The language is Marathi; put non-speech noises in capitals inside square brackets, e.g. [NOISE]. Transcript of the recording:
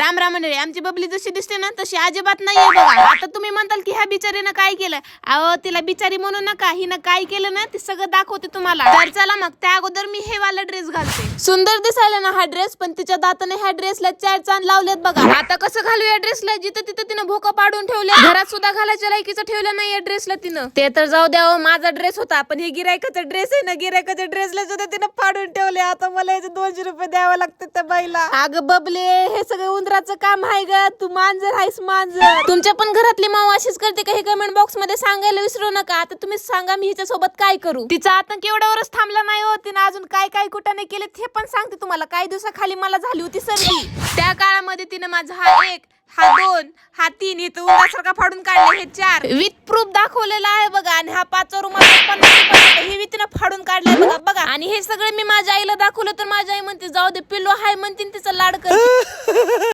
राम राम मंडळी आमची बबली जशी दिसते ना तशी अजिबात नाहीये बघा. आता तुम्ही म्हणताल ह्या बिचारीनं काय केलं? अहो तिला बिचारी म्हणू नका हिनं काय केलं ना ते सगळं दाखवते तुम्हाला. तर चला मग त्या अगोदर मी हे वाला ड्रेस घालते. सुंदर दिसायला ना हा ड्रेस पण तिच्या दाताने ह्या ड्रेसला चार चांद लावलेत बघा. आता कसं घालू या ड्रेसला जिथं तिथं तिनं भोका पाडून ठेवले घरात सुद्धा घालायच्या लायकीचं ठेवलं नाही या ड्रेसला तिनं. ते तर जाऊ द्या हो, माझा ड्रेस होता. पण हे गिरायकाचा ड्रेस आहे ना गिरायकाच्या ड्रेसला सुद्धा तिनं फाडून ठेवले. आता मला याचे दोनशे रुपये द्यावं लागतं त्या बाईला. अगं बबले हे सगळं उंदराचं काम आहे ग. तू मांजर आहेस मांजर. तुमच्या पण घरातली माव अशीच करते का हे कमेंट बॉक्समध्ये सांगायला विसरू नका. आता तुम्ही सांगा मी हिच्या सोबत काय करू? तिचा आतंक एवढ्यावरच थांबला नाही हो. तिनं अजून काय काय कुठं नाही केले हे पण सांगते तुम्हाला. काही दिवसाखाली मला झाली होती सर्दी. त्या काळामध्ये तिनं माझा हा एक हा दोन हा तीन इथं उंदरासारखा फाडून काढले हे चार. विथ प्रूफ दाखवलेला आहे बघा. आणि हा पाचवा रुमाल पन्नास रुपयाचा होता. हे तिनं फाडून काढलाय बघा बघा. आणि हे सगळे मी माझ्या आईला दाखवलं तर माझी आई म्हणते जाऊ दे पिल्लो हाय म्हणते तिचं लाड कर [LAUGHS]